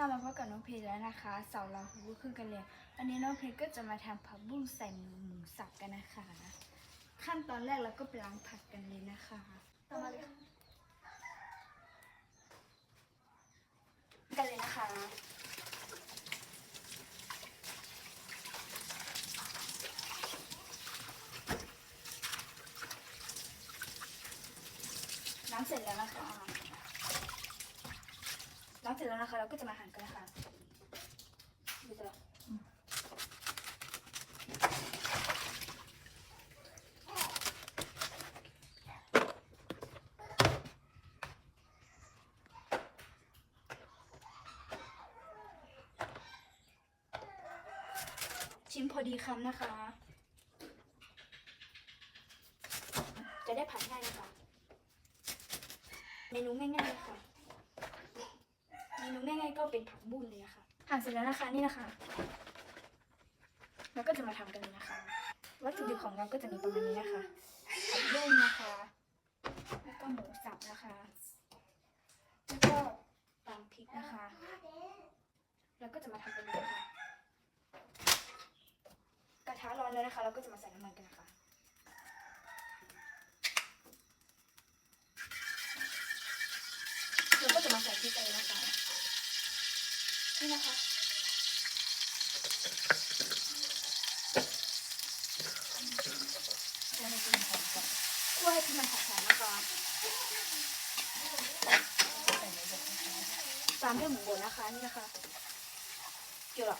ค่ะมาพบกับน้องเพชรแล้วนะคะเสาเราหูขึ้นกันเลยวันนี้น้องเพชรก็จะมาทำผักบุ้งใส่หมูหมูสับกันนะคะ ขั้นตอนแรกเราก็ไปล้างผักกันเลยนะคะตามมาเลยกันเลยนะคะล้างเสร็จแล้วนะคะ ล้างเสร็จแล้วนะคะ เราก็จะมาหั่นกันนะคะดูจะชิ้นพอดีคำนะคะ จะได้ผัดง่ายนะคะ เมนูง่ายๆค่ะ เมนูง่ายๆก็เป็นผักบุ้งเลยอะค่ะหั่นเสร็จแล้วนะคะนี่นะคะเราก็จะมาทำกันเลยนะคะ วัตถุดิบของเราก็จะมีประมาณนี้นะคะผักบุ้งนะคะ แล้วก็หมูสับนะคะ แล้วก็ตำพริกนะคะแล้วก็จะมาทำกันเลยค่ะกระทะร้อนแล้วนะคะ เราก็จะมาใส่น้ำมันกันนะคะเราก็จะมาใส่พริกกันเลยนะคะ นี่นะคะแล้วมันจะหอมก่อนคั่วให้พริกมันหอมๆนะคะตามด้วยหมูบดนะคะนี่นะคะเกี่ยวหรอ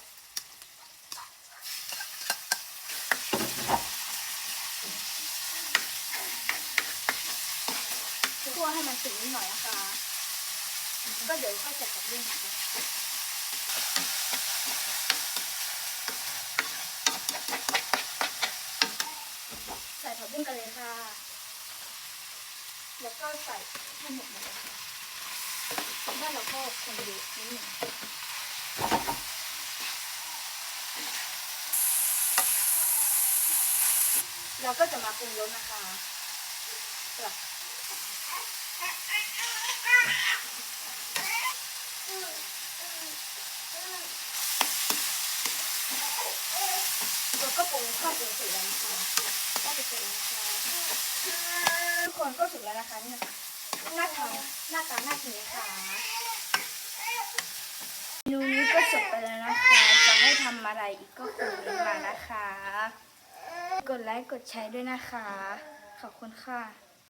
คั่วให้มันสุกนิดหน่อยนะคะ ก็เดี๋ยวค่อยใส่กับเรื่องนะคะ กบุ้งกันเลยค่ะ แล้วก็ใส่ให้หมดเลยค่ะแล้วเราก็คนดูนิดหนึ่งเราก็จะมาปรุงรสนะคะสลับเราก็ปรุงข้าวปรุงเสร็จแล้วนะคะ จะเสร็จแล้วนะคะทุกคนก็สุกแล้วนะคะนี่นะคะหน้าทานหน้าตาหน้ากินค่ะเมนูนี้ก็จบไปแล้วนะคะ จะให้ทำอะไรอีกก็คอมเมนต์มานะคะ กดไลค์กดแชร์ด้วยนะคะ ขอบคุณค่ะ